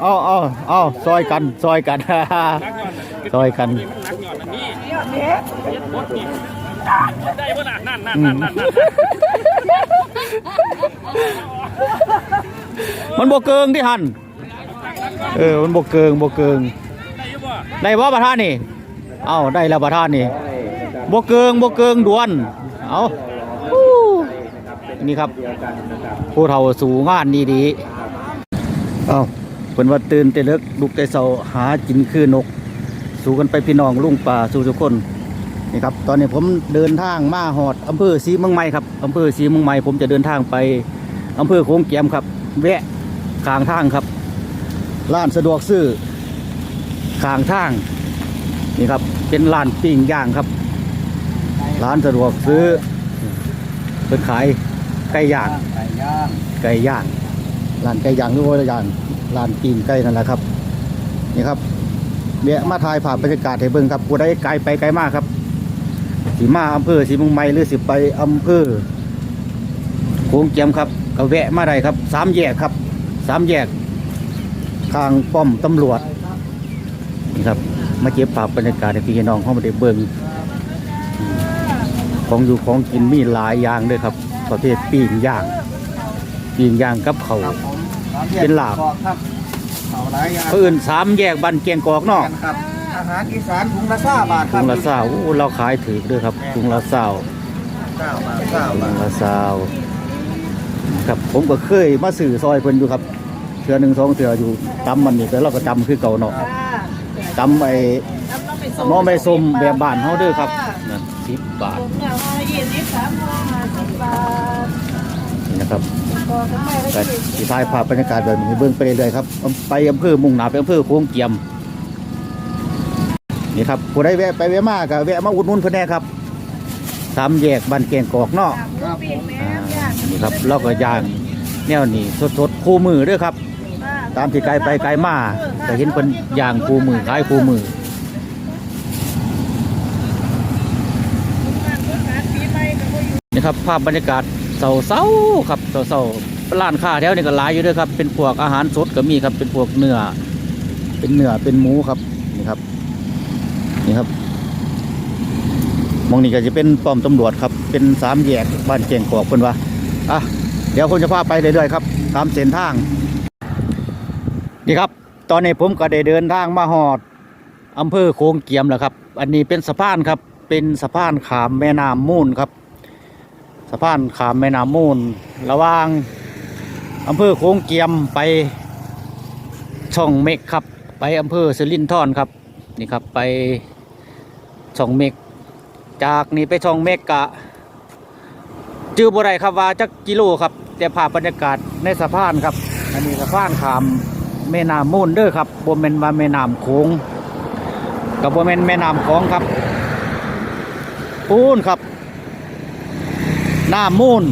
เอาเอาเอาซอยกันซอยกันซอยกันนี่มันหนักหย่อนอันนี้เย็ดบดนี่ได้ป่ะน่ะนั่นนั่นอืนั่มนนั่นนั่นมันบ่เกิงที่หันเออมันบ่เกิงบ่เกิงได้อยังบ่ได้บ่ประธานนี่เอ้าได้แล้วประธานนี่บ่เกิงบ่เกิงดวนเอาอู้นี่ครับผู้เฒ่าสู่งานดีดีๆเอ้าเพิ่นว่าตื่นแต่เลิกลุกแต่เช้าหากินคือนก สู่กันไปพี่น้องลุงป่าสู่ทุกคนนี่ครับตอนนี้ผมเดินทางมาหอดอำเภอศรีเมืองใหม่ครับอำเภอศรีเมืองใหม่ผมจะเดินทางไปอำเภอโขงเกียมครับ แวะข้างทางครับ ร้านสะดวกซื้อข้างทางนี่ครับเป็นร้านปิ้งย่างครับ ร้านสะดวกซื้อเป็นขายไก่ย่างไก่ย่างไก่ย่างร้านไก่ย่างหรือว่าย่าง ร้านปิ้งไก่นั่นแหละครับ นี่ครับเดี๋ยมาถ่ายภาพบรรยากาศให้เบิ่งครับผู้ใดไกลไปไกลมากครับสีมาอำเภอสีมุงไม้หรือสิไปอำเภอโขงเจียมครับก็แวะมาได้ครับสามแยกครับสามแยกข้างป้อมตำรวจนี่ครับมาเก็บภาพบรรยากาศให้พี่น้องเขามาได้เบิ่งของอยู่ของกินมีหลายอย่างเลยครับ ประเภทปิ้งย่างปิ้งย่างกับเขาว ครับผมสมแยกเป็นลาบกอกครับเขาหลายอย่างเพื่อนสามแยกบันเกียงกอกเนาะกันครับ อาหารอีสานถุงละซ่าบาทคถุรับงละสาวโอ้เราขายถือด้วยครับถุงละสาวเก้าบาทเก้าถุบางทละสาวครับผมก็เคยมาสื่อซอยเพิ่นอยู่ครับเทือหนึ่งสองเทืออยู่จำมันนี่แต่เราก็จำคือเก่าเนาะจำไอ้หน้อไม่ส้มแบบบ้านเฮาเด้อครับนั่นสิบบาท ผมเนี่ยว่ายี่สิบสามห่อห้าสิบบาทนี่ นะครับก็ทำไมได้ก็ยี่สิบสิถ่ายภาพบรรยากาศแบบนี้เบิ่งไปเรื่อยๆครับไปอำเภอมุ่งหน้าไปอำเภอโค้งเกียมนี่ครับผู้ใดแวะไปแวะมาก็แวะมาอุดหนุนเพิ่นแน่ครับสามแยกบ้านเกียงกอกนาะหมูปิ้งแหนมย่างนี่ครับเราก็ย่างแนวนี้สดๆคู่มือด้วยครับ ตามที่ไกลไปไกลมาก็เห็นคนย่างคู่มือขายคู่มือนี่ครับภาพบรรยากาศ เศร้าครับเศร้าๆร้านค้าแถวนี้ก็หลายอยู่ด้วยครับ เป็นพวกอาหารสดก็มีครับ เป็นพวกเนื้อ เป็นเนื้อ เป็นหมูครับนี่ครับ นี่ครับมองนี่ก็จะเป็นป้อมตำรวจครับ เป็นสามแยกบ้านเกียงกอกเพิ่นว่าอะ เดี๋ยวผมจะพาไปเรื่อยๆครับ ตามเส้นทาง นี่ครับ ตอนนี้ผมก็ได้เดินทางมาหอดอำเภอโคงเกียมแล้วครับ อันนี้เป็นสะพานครับ เป็นสะพานขามแม่น้ำมูลครับ สะพานขามแม่น้ำมูล ระว่างอำเภอโค้งเกียมไปช่องเมกครับ ไปอำเภอสิรินธรครับนี่ครับไปช่องเมกจากนี้ไปช่องเมกกะจือบ่ได้ครับว่าจักกิโลครับ แต่ภาพบรรยากาศในสะพานครับ อันนี้สะพานขามแม่น้ำมูลเด้อครับบ่แม่นว่าแม่น้ำโขงกับบ่แม่นแม่น้ำคลองครับปูนครับ น้ำมูล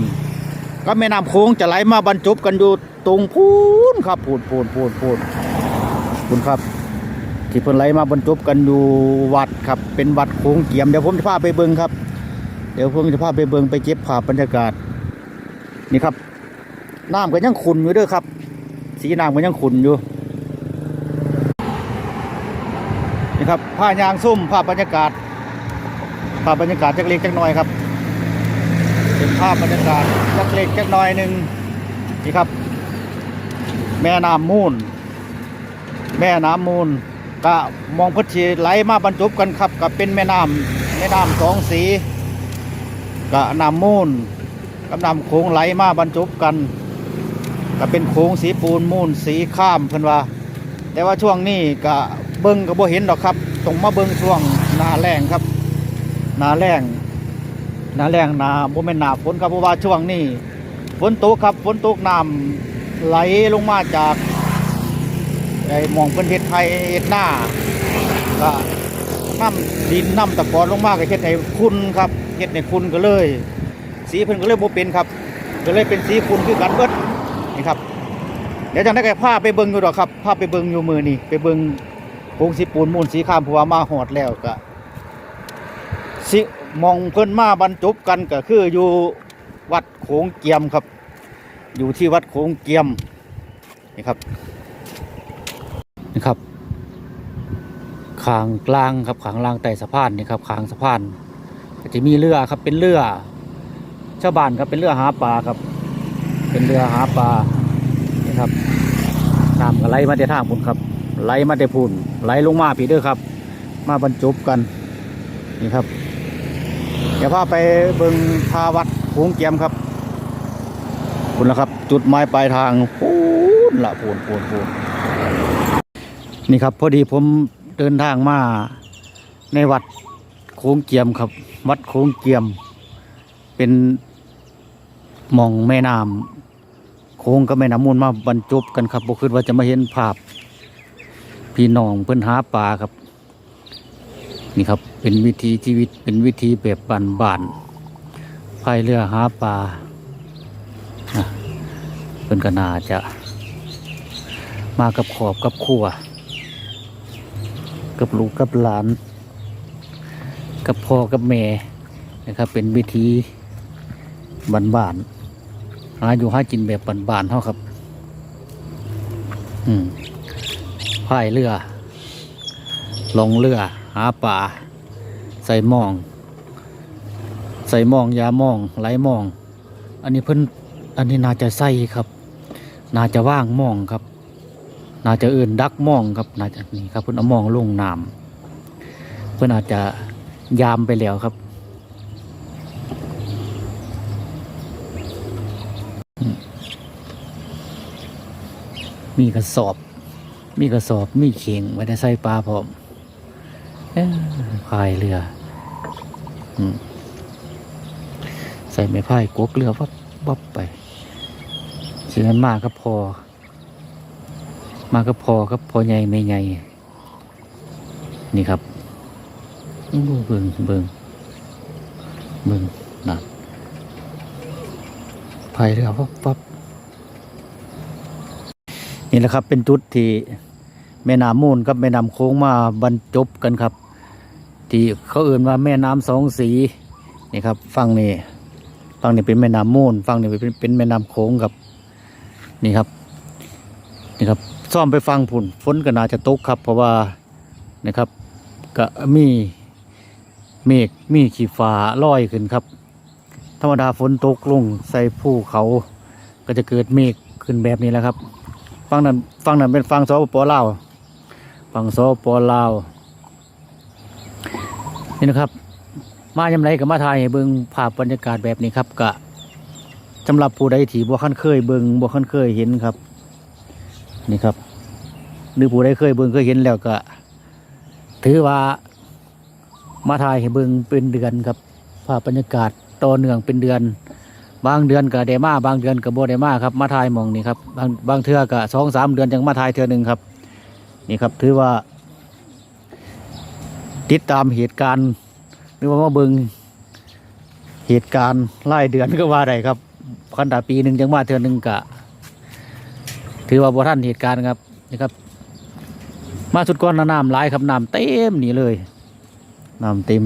กับแม่น้ำโขงจะไหลมาบรรจบกันอยู่ตรงพูนครับพูนพูนพูนพูนพูนครับ ที่เพิ่นไหลมาบรรจบกันอยู่วัดครับ เป็นวัดโขงเกียมเดี๋ยวผมจะพาไปเบิ่งครับ เดี๋ยวผมจะพาไปเบิ่งไปเก็บภาพบรรยากาศ นี่ครับน้ำก็ยังขุ่นอยู่เด้วยครับ สีน้ำก็ยังขุ่นอยู่นี่ครับผ้ายางซุ่มภาพบรรยากาศภาพบรรยากาศจักเล็กจักน้อยครับ เป็นภาพบรรยากาศจักเล็กจักน้อยหนึ่งนี่ครับ แม่น้ำมูล แม่น้ำมูลก็มองพัชชีไหลมาบรรจบกันครับกับเป็นแม่น้ำแม่น้ำสองสีก็น้ำมูลกับน้ำโขงไหลมาบรรจบกันก็เป็นโขงสีปูนมูลสีข้ามเพิ่นว่า แต่ว่าช่วงนี้ก็เบิ้งก็บ่เห็นดอกครับต้องมาเบิ้งช่วงนาแรงครับนาแรง หนาแรงหนาบ่แม่นหนาฝนครับเพราะว่าช่วงนี้ฝนตกครับฝนตกน้ำไหลลงมาจากไอ้หมองเป็นเฮ็ดไทยเฮ็ดหน้าก็น้ำดินน้ำตะกอนลงมาก็เฮ็ดให้คุณครับเฮ็ดให้คุณก็เลย สีเพิ่นก็เลยบ่เป็นครับ ก็เลยเป็นสีคุณคือกันเบิดนี่ครับเดี๋ยวจังได้ก็พาไปเบิ่งอยู่ดอกครับพาไปเบิ่งอยู่มือนี่ไปเบิ่งโคงสีปูนมูลสีข้ามเพราะว่ามาหอดแล้วก็สิ มองเพิ่นมาบรรจบกันก็คืออยู่วัดโขงเกียมครับ อยู่ที่วัดโขงเกียมนี่ครับนะครับขางกลางครับขางล่างไต่สะพานนี่ครับขางสะพานก็จะมีเรือครับเป็นเรือชาวบ้านครับเป็นเรือหาปลาครับ เป็นเรือหาปลานี่ครับน้ำก็ไหลมาแต่ทางพุ่นครับไหลมาแต่พุ่นไหลลงมาพี่เด้อครับ มาบรรจบกันนี่ครับ ดี๋ยวพาไปเบิงทาวัดโค้งเกียมครับคุณละครับ จุดหมายปลายทางพูนละพูนพูนพูนนี่ครับ พอดีผมเดินทางมาในวัดโค้งเกียมครับ วัดโค้งเกียม เป็นหมองแม่น้ำโค้งกับแม่น้ำมูลมาบรรจบกันครับบ่คิดว่าจะมาเห็นภาพ พี่น้องเพิ่อนหาปลาครับ นี่ครับ เป็นวิธีชีวิตเป็นวิธีแบบบ้านพายเรือหาปลาเพิ่นกนาจะ มากับขอบกับครัวกับลูกกับหลาน กับพ่อกับแม่นะครับเป็นวิธีบ้านหาอยู่หากินแบบบ้านเท่าครับ อืมพายเรือลงเรือหาป่า ใส่มอง ใส่มองยามองไหลมอง อันนี้เพิ่นอันนี้น่าจะใส่ครับน่าจะว่างมองครับน่าจะเอื่นดักมองครับน่าจะนี่ครับเพิ่นเอามองลงน้ำเพิ่นอาจจะยามไปแล้วครับมีกระสอบ มีกระสอบ มีเข่งไว้ได้ใส่ปลาพร้อมพายเรือ ใส่ไม้พายกกเรือวับวับไปสิ่งนั้นมากก็พอ มาก็พอครับพอใหญ่ไม่ใหญ่นี่ครับเบิงเบิงเบิงนั่นพายเรือวับวับนี่แหละครับเป็นจุดที่แม่น้ำมูลกับแม่น้ำโค้งมาบรรจบกันครับ ที่เขาเอื่นว่าแม่น้ำสองสีนี่ครับฝั่งนี้ฝั่งนี้เป็นแม่น้ำมูลฝั่งนี้เป็นเป็นแม่น้ำโค้งครับนี่ครับนี่ครับซ่อมไปฟังผุนฝนก็น่าจะตกครับ เพราะว่านะครับก็มีเมฆมีขีฟ้าลอยขึ้นครับ ธรรมดาฝนตกลงใส่ภูเขาก็จะเกิดเมฆขึ้นแบบนี้แหละครับฝั่งนั้นฝั่งนั้นเป็นฝั่งสปปลาวฝั่งสปปลาว นี่นะครับ มายำไรกับมาถ่ายเบิ่งภาพบรรยากาศแบบนี้ครับกะสำหรับผู้ใดที่บ่คันเคยเบิ่งบ่คันเคยเห็นครับ นี่ครับหรือผู้ใดเคยเบิ่งเคยเห็นแล้วก็ ถือว่ามาถ่ายเบิ่งเป็นเดือนครับ ภาพบรรยากาศต่อเนื่องเป็นเดือน บางเดือนก็ได้มาบางเดือนก็บ่ได้มาครับ มาถ่ายมองนี่ครับบางบางเทื่อก็สองสามเดือนจังมาถ่ายเทื่อหนึ่งครับ นี่ครับ ถือว่า ติดตามเหตุการณ์หรือว่ามาเบิงเหตุการณ์ไล่เดือนก็ว่าได้ครับคันตาปีหนึ่งจังมาเทื่อหนึ่งกะ ถือว่าบ่ท่านเหตุการณ์ครับนี่ครับ มาสุดก้อนน้ำหลายครับน้ำเต็มนี่เลยน้ำเต็ม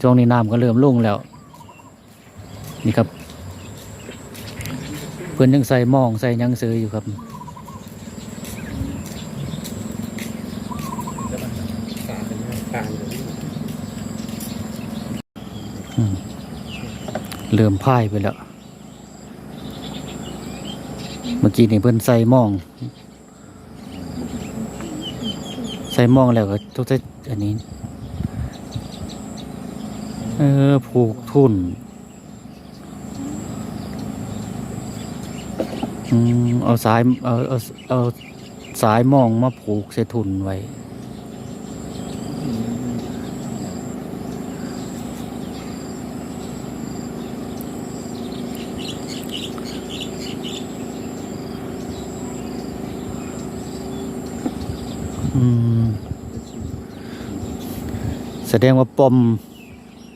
ช่วงนี้น้ำก็เริ่มลุ่งแล้ว นี่ครับ เพื่อนยังใส่มองใส่ยังซื้ออยู่ครับ เริ่มพ่ายไปแล้ว เมื่อกี้นี่เพื่นใส่มอง ใส่มองแล้วก็ทุกท่อันนี้ เออ ผูกทุนอืมเอาสาย เอาเอาเอาสายมองมาผูกเสทุนไว้ อืม แสดงว่าปม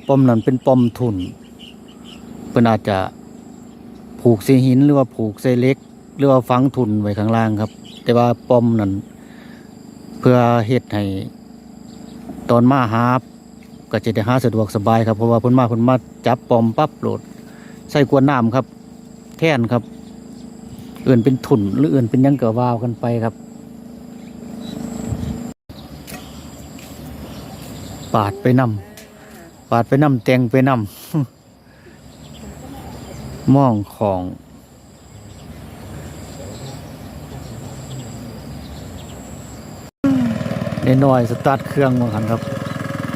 ปมนั้นเป็นปมทุนเพิ่นอาจจะผูกใส่หินหรือว่าผูกใส่เล็ก หรือว่าฝังทุนไว้ข้างล่างครับ แต่ว่าปอมนั้นเพื่อเฮ็ดให้ตอนมาหาก็จะได้หาสะดวกสบายครับเพราะว่าเพิ่นมาเพิ่นมาจับปอมปั๊บโหลด ใส่กวนน้ำครับ แท่นครับ เอื่นเป็นทุนหรือเอื่นเป็นยังเกวาวกันไปครับ ปาดไปนำปาดไปนำแตงไปนำม่องของนน้อยสตาร์ทเครื่องมาคันครับ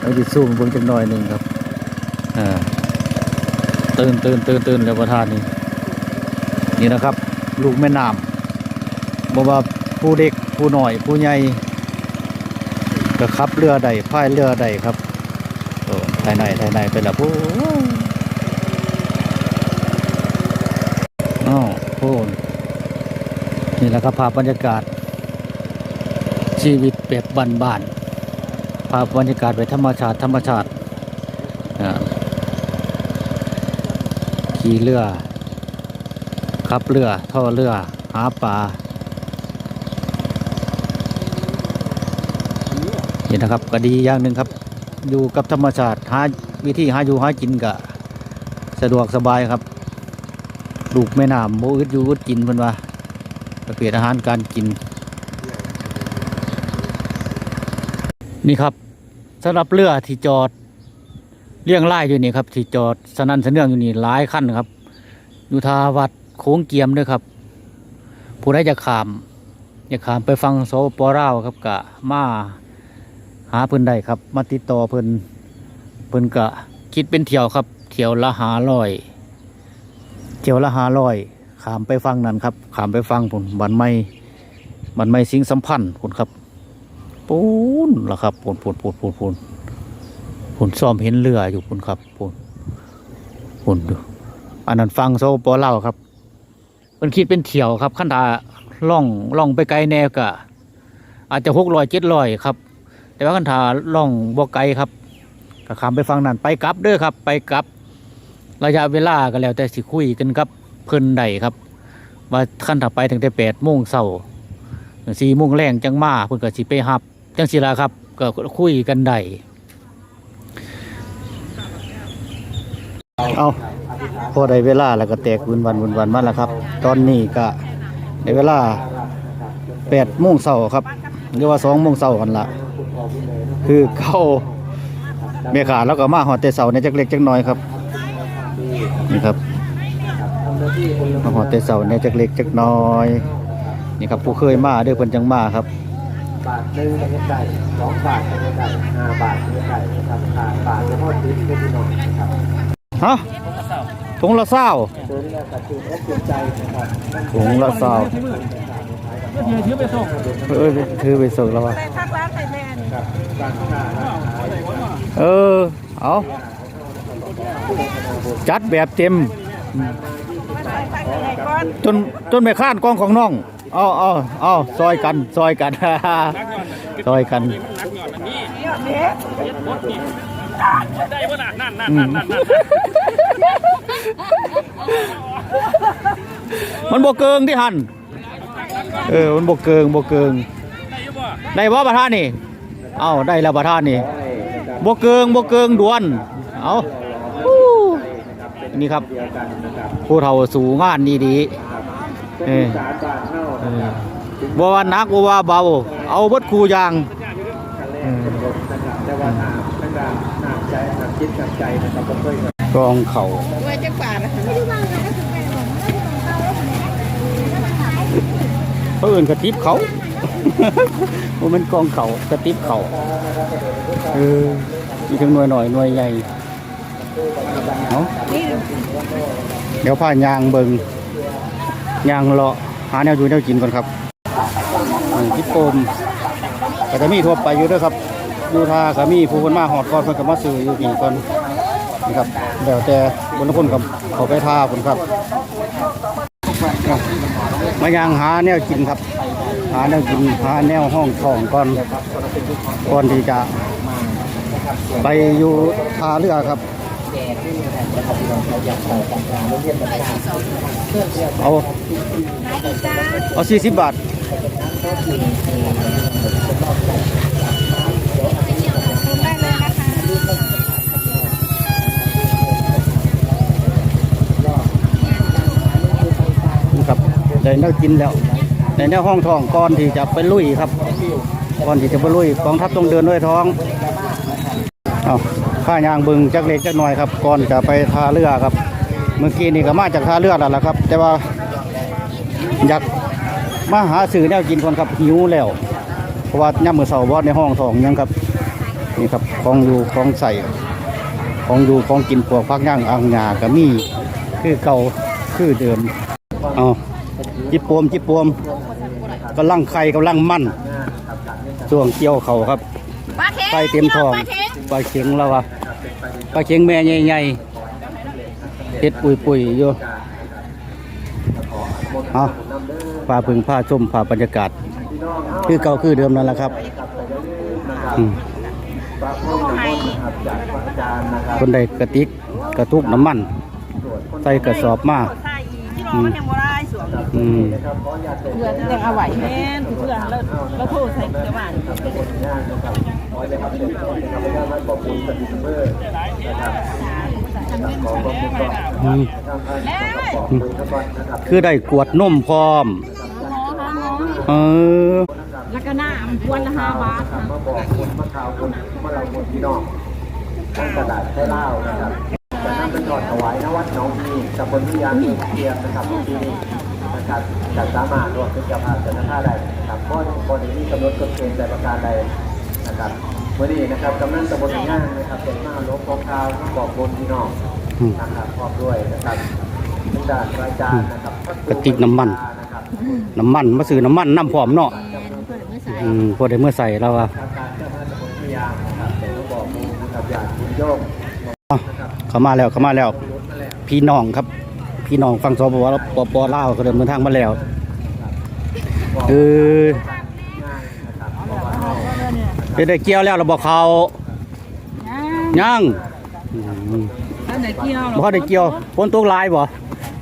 เราจะซูมเบิ่งจักหน่อยหนึ่งครับอ่าตื่นตื่นตื่นตื่นแล้วประธานนี่นี่นะครับ ลูกแม่น้ำบอกว่าผู้เด็กผู้หน่อยผู้ใหญ่ ก็ขับเรือใดพายเรือใดครับโอ้ไทยในไทยในไปแล้วผู้อ้าวพูนนี่แหละครับภาพบรรยากาศ ชีวิตแบบบ้านๆภาพบรรยากาศแบบธรรมชาติธรรมชาติขี่เรือขับเรือท่อเรือหาปลา นี่นะครับก็ดีอย่างหนึ่งครับ อยู่กับธรรมชาติหาวิธีหาอยู่หากินก็สะดวกสบายครับลูกแม่น้ำโมอึดอยู่อึดกินเพิ่นว่าประเภทอาหารการกิน นี่ครับสำหรับเรือที่จอดเลี้ยงไล่อยู่นี่ครับ ที่จอดสนันสนเนื่องอยู่นี่หลายขั้นครับอยู่ทาวัดโค้งเกียมด้วยครับ ผู้ใดจะขามอยาขามไปฟังโซปอราครับกะมา หาเพิ่นได้ครับ มาติดต่อเพิ่นเพิ่นกะคิดเป็นเที่ยวครับ เที่ยวละหาลอยเที่ยวละหาลอยขามไปฟังนั่นครับขามไปฟังผลบันไม่บันไม่สิงสัมพันธ์ผลครับปูนละครับปูนปูนปูนปูนปูนปูนซ่อมเห็นเรืออยู่ปูนครับปูนปูนดูอันนั้นฟังโซปอเล่าครับมันคิดเป็นเที่ยวครับขั้นตาล่องล่องไปไกลแนวกะอาจจะหกร้อยเจ็ดร้อยครับ แต่ว่าขั้นตาล่องบ่ไกลครับก็ขามไปฟังนั่นไปกลับเด้อครับ ไปกลับ ระยะเวลาก็แล้วแต่สิคุยกันครับเพิ่นใดครับ ว่าขั้นถ้าไปถึงแต่แปดโมงเช้าสี่โมงแรงจังมาเพิ่นก็สิไปหับจังสิละครับ ก็คุยกันได้เอาพอได้เวลาแล้วก็แตกวุ่นวันวุ่นวันมาแล้วครับ ตอนนี้ก็ได้เวลาแปดโมงเช้าครับ หรือว่าสองโมงเช้ากันละ คือเข้าเมขาแล้วก็มาหอดแต่เสาในจักเล็กจักน้อยครับนี่ครับมาหอดแต่เสาในจักเล็กจักน้อย นี่ครับผู้เคยมาเด้อเพิ่นจังมาครับบาทหนึ่งก็ยังได้สองบาทก็ยังได้ห้าบาทก็ยังได้นะครับขาดบาทจะทอดทิ้งก็พี่น้องนะครับฮะถุงละเศร้าเดินเนี่ยตัดจุดและจุดใจนะครับถุงละเศร้าก็ถือถือไปส่งเอ้ยถือไปส่งแล้ววะ ใส่ทักร้านใส่แม่นี่ครับร้านค้าร้านขายเออ เอาจัดแบบเต็มมาใส่ทักใส่ก่อนจนจนไม่ข้านกล้องของน้อง เอาเอาเอาซอยกัน ซอยกัน ซอยกันนักหย่อนอันนี้ยอดเด็กเย็ดบดนี่ได้ป่ะน่ะนั่นนั่นนั่นนั่นนั่นมันบกเกิงที่หัน เออ มันบกเกิงบกเกิง ได้อยังบ่ได้บ่ประธานนี่ เอาได้แล้วประธานนี่บกเกิงบกเกิงด่วน เอาอู้นี่ครับเดียวกันนะครับผู้เฒ่าสู่งานดีดีเออสารบาทเท่าเออบ่ว่าหนักบ่ว่าเบา เอาเบิดคูอย่างคันแรกเป็นรถนะครับแต่ว่าน้ำทั้งด้านน้ำใจน้ำคิดน้ำใจนะครับผมเคยกองเข่าไว้จักบาทนะคะเพิ่นกระติบเขา บ่แม่นกองเขากระติบเขาเออมีทั้งหน่วยหน่อยหน่วยใหญ่เนาะเดี๋ยวพายางเบิงยางเลาะหาแนวอยู่แนวกินก่อนครับอืมพี่โปมก็มีทั่วไปอยู่ด้วยครับอยู่ทาก็มีผู้คนมาหอดก่อนเพิ่นก็มาซื้ออยู่นี่ก่อนนี่ครับเดี๋ยวแต่บนคนกับเขาไปท่าคนครับมายางหาแนวกินครับ หาแนวกินหาแนวห้องทองก่อนก่อนที่จะ ไปอยู่ทาเรือครับ เอาเอาสี่สิบบาทได้เลยนะคะนี่ครับได้แนวกินแล้ว ได้แนวห้องท้องก่อนที่จะไปลุยครับ ก่อนที่จะไปลุยกองทัพต้องเดินด้วยท้องเอาข้ายางบึงจักเล็กจักน้อยครับ ก่อนจะไปทาเรือครับ เมื่อกี้นี่ก็มาจากทาเรือแล้วล่ะครับ แต่ว่าอยากมาหาสื่อแนวกินก่อนครับหิวแล้ว เพราะว่าย่ำมือเสาร์บอสในห้องทองยังครับนี่ครับของอยู่ของใส่ของอยู่ของกินพวกพักย่างอ่างหยาก็มีคือเก่าคือเดิมเอา จิบปวมจิบปวมกำลังไข่กำลังมั่นช่วงเกี่ยวเขาครับปลาเค็งไข่เต็มทองปลาเค็งปลาเข็งแล้ววะปลาเข็งแม่ใหญ่ๆเฮ็ดปุยๆอยู่เอาพาพึงพาชมพาบรรยากาศ คือเก่าคือเดิมนั่นแหละครับอืมคนใดกระติกกระทุกน้ำมัน ใส่กระสอบมาใส่อีก อมันยังบ่ได้สวมอืมเพื่อจะเอาไหวแม่นเพื่อนแล้วแล้วโทรใส่กลือบ้านอืมคือได้กวดนมพร้อม เออ แล้วก็น้ำควันละห้าบาทค่ะมาบอกคนมาข่าวคนมาเราคนพี่น้องทั้งกระดาษใช้เล่านะครับ จะนำไปถอดถวายนวัดหนองมีตำบลพิยาเมืองเทียมนะครับที่นี่นะครับจะสามารถรวมเป็นเจ้าภาพจะท่าได้นะครับเพราะคนนี้กำหนดกฎเกณฑ์แต่ประการใดนะครับวันนี้นะครับกำนันตำบลย่างนะครับเป็นมาลบของข่าวมาบอกบนพี่น้องอืมนะครับพร้อมด้วยนะครับทางด้านรายการนะครับกระติกน้ำมันนะครับน้ำมันมาซื้อน้ำมันน้ำพร้อมเนาะอืมพอได้เมื่อใส่แล้วว่าการเจ้าหน้าที่ตำบลพิยานะครับเป็นต้องบอกนะครับ อย่าทิ้งโยกอะเข้ามาแล้วเข้ามาแล้ว พี่น้องครับ พี่น้องฟังสปปปปลาวก็เดินเดินทางมาแล้วเออได้ได้เกี่ยวแล้วเราบอกเขายังอืมแล้วไหนเกี่ยวบ่ทันได้เกี่ยวฝนตกหลายบ่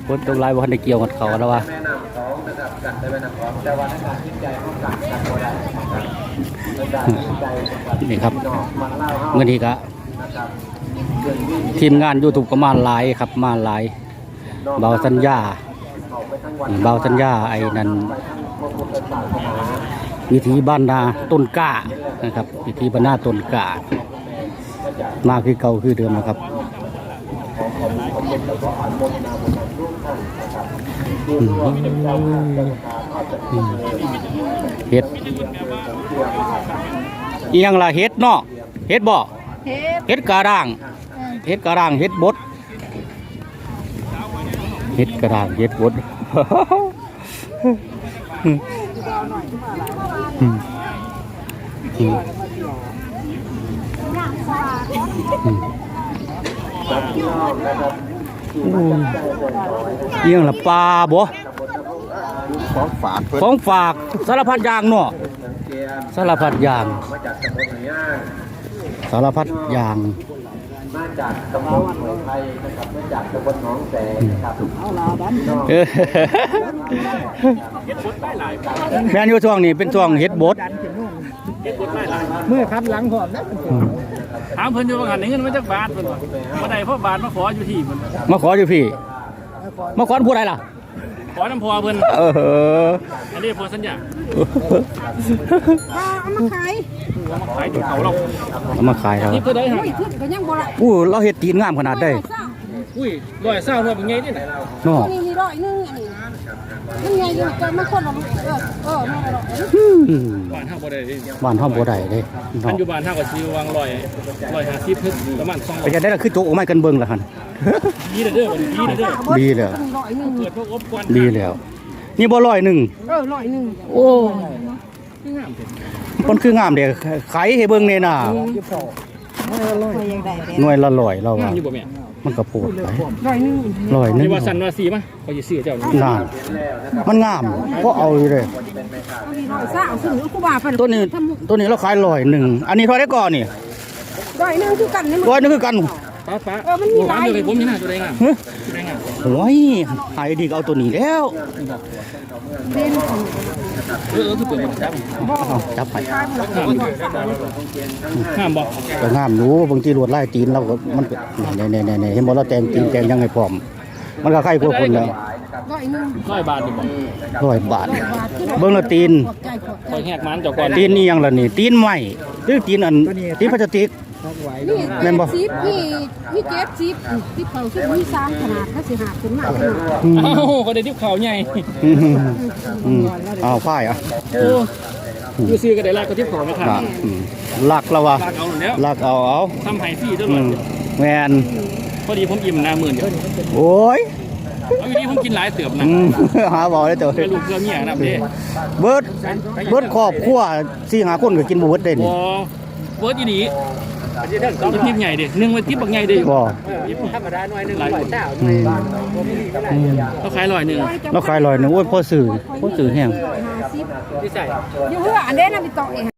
ฝนตกหลายบ่ทันได้เกี่ยวกับเขาแล้วว่าแม่น้ำสองนะครับกัดได้แม่น้ำสองแต่ว่าในการทิ้งใจเขากัดกัดบ่ได้นะครับในการทิ้งใจนะครับนี่ครับพี่น้องมันเล่าเฮาเมื่อนี้ก็ ทีมงาน YouTube ก็มาหลายครับมาหลายเบาสัญญาเขาไปทั้งวันเบาสัญญาไอ้นั่นไปทั้งพระพุทธศาสนาวิธีบ้านนาต้นกล้านะครับ วิธีบ้านนาต้นกล้ามาคือเก่าคือเดิมนะครับอืมอืมเห็ดอีหยังล่ะเห็ดเนาะเห็ดบ่เฮ็ดเห็ดกระด้าง เห็ดกระด้างเห็ดบดเห็ดกระด้างเห็ดบดอืมอืมอืมอืมครับพี่น้องนะครับที่มาจับใจเดินร้อยเอียงละปลาบ่ของฝากเพื่อนของฝากสารพัดอย่างเนาะเกียร์สารพัดอย่างมาจากตำบลหนองย่าง สารพัดอย่าง มาจากตำบลหนองไทยนะครับมาจากตำบลหนองแสงนะครับเอาลาบ้านเออแม่นอยู่ช่วงนี้เป็นช่วงเฮ็ดบดเมื่อคัดหลังพร้อมนะถามเพิ่นอยู่ว่าหันเงินมาจากบาทเพิ่นว่าบ่ได้เพราะบาทมาขออยู่ที่เพิ่นมาขออยู่พี่ มาขอผู้ใดล่ะข อน้ำพอเพิ่นเอออันนี้พอสัญญาเอามาขายมาขายถึงเขาเราเอามาขายครับนี่ก็ได้ฮะขึ้นก็ยังบ่ได้อู้เราเฮ็ดตีนงามขนาดได้ อุ้ยร้อยเศร้าร้อยเป็นไงนี่น่ะเนาะนี่นี่ร้อยนึงอันนี้มันไงอยู่ก็มันคนละเออเออนั่นแหละอืมบ้านเฮาบ่ได้เด้บ้านเฮาบ่ได้เด้อัเนาะนอยู่บ้านเฮาก็สิวางร้อยร้อยห้าสิบถึงประมาณ2ไปจะได้ล่ะคือโจกออกมากันเบิ่งล่ะหั่น ยี่เด้อบัดนี้ยี่เด้อดีแล้วร้อยนึงเปิดพวกอบกวนดีแล้ว นี่บ่ร้อยหนึงเออร้อยนึงโอ้งามเด้มันคืองามเด้ขายให้เบิ่งแน่น่ะร้อยยังได้แต่หน่วยละร้อยเราว่าอยู่บ่แม่ มันก็โพดไปร้อยนึงร้อยหนึนี่งว่าสั่นว่าสีมาเขาสิซื้อเจ้านี่นานมันงามเพราะเอาอยู่เลยร้อยสามซื้อกูบาไปตัวนี้ตัวนี้เราขายร้อยหนึ่งอันนี้เท่าไหร่ก่อนนี่ร้อยนึงคือกันนี่ร้อยหนึงคือกัน ป้าป้าเออมันมีหลายเดี๋ยวผมนี่น่าตัวใดงามเฮ้ยตัวใดงามโอ้ยหายดีก็เอาตัวนี้แล้วเออเออคือเปิดบ่จับเอาจับไปงามงามบ่ก็งามอยู่บางทีลวดลายตีนเราก็มันก็นี่ๆๆๆเห็นบ่เราแต่งตีนแต่งยังไงพร้อม มันก็ใครพวกคนแล้วนะค รับร้อยหนึ่งร้อยบาทดีบ่ร้อยบาท ร้อยบาทขึ้นเบิ่งและตีนขอบใจขอบคใจอยแหกมันเจ้าก่อนตีนนี่ยังล่ะนี่ ตีนใหม่หรือตีนอันตีนพลาสติก นี่แม่นบ่สิบนี่นี่เจ็ดสิบที่เขาซึ่งมีสามขนาดถ้าสิหาขึ้นมาขนาดอืมเอ้าก็ได้ทิพเขาใหญ่อืมอืมเอาฝ้ายอะโอ้ยูซื้อก็ได้ลากก็ทิพเขาไหมครับอะอืมลักแล้ววะลากเอาแล้วลักเอาเอาทำไห้ฟรี่ด้วยอืมแมนพอดีผมอิ่มหน้าหมื่นเดียวโอ้ย เอาอยู่ดีผมกินหลายเติบนะอืมหาบอกเลยเจ้าเป็นลูกเกลือเมียนะเด้เบิดเบิดครอบครัวสี่หาคนก็กินบ่เบิดได้บนี่อเบิร์ดอีดีทิพใหญ่เด้หนึ่งมันทิพบักใหญ่เด้บ่ธรรมดาหน่อยหนึ่งหลายคนอืมเขาขายร้อยหนึ่งแล้วขายลอยหนึงโอ้ยพ่อซื้อพ่อซื้อแห้งห้าสิบอยู่เพื่ออันเด้นะพี่ต่อเอง